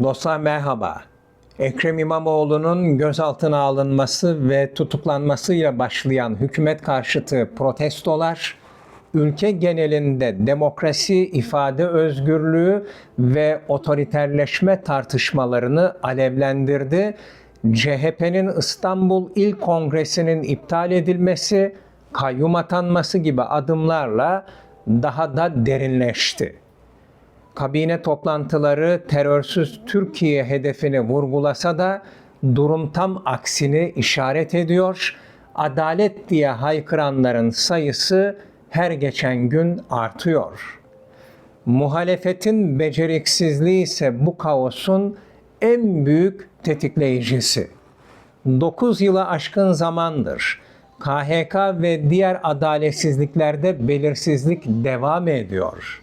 Dostlar merhaba. Ekrem İmamoğlu'nun gözaltına alınması ve tutuklanmasıyla başlayan hükümet karşıtı protestolar ülke genelinde demokrasi, ifade özgürlüğü ve otoriterleşme tartışmalarını alevlendirdi. CHP'nin İstanbul İl Kongresi'nin iptal edilmesi, kayyum atanması gibi adımlarla daha da derinleşti kabine toplantıları terörsüz Türkiye hedefini vurgulasa da durum tam aksini işaret ediyor. Adalet diye haykıranların sayısı her geçen gün artıyor. Muhalefetin beceriksizliği ise bu kaosun en büyük tetikleyicisi. 9 yılı aşkın zamandır KHK ve diğer adaletsizliklerde belirsizlik devam ediyor.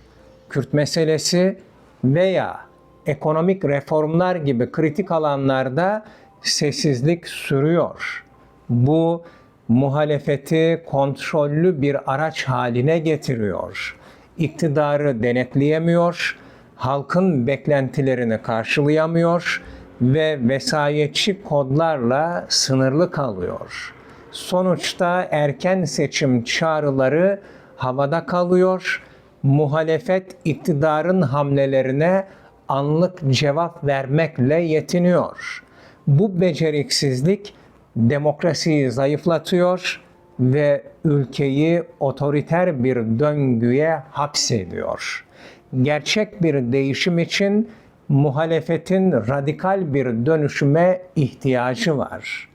Kürt meselesi veya ekonomik reformlar gibi kritik alanlarda sessizlik sürüyor. Bu muhalefeti kontrollü bir araç haline getiriyor. İktidarı denetleyemiyor, halkın beklentilerini karşılayamıyor ve vesayetçi kodlarla sınırlı kalıyor. Sonuçta erken seçim çağrıları havada kalıyor muhalefet iktidarın hamlelerine anlık cevap vermekle yetiniyor. Bu beceriksizlik demokrasiyi zayıflatıyor ve ülkeyi otoriter bir döngüye hapsediyor. Gerçek bir değişim için muhalefetin radikal bir dönüşüme ihtiyacı var.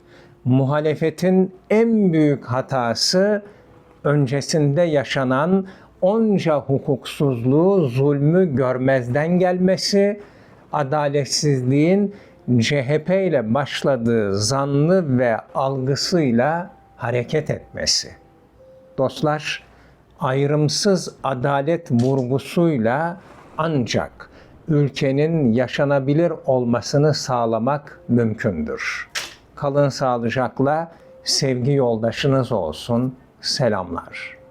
Muhalefetin en büyük hatası öncesinde yaşanan onca hukuksuzluğu, zulmü görmezden gelmesi, adaletsizliğin CHP ile başladığı zanlı ve algısıyla hareket etmesi. Dostlar, ayrımsız adalet vurgusuyla ancak ülkenin yaşanabilir olmasını sağlamak mümkündür. Kalın sağlıcakla sevgi yoldaşınız olsun. Selamlar.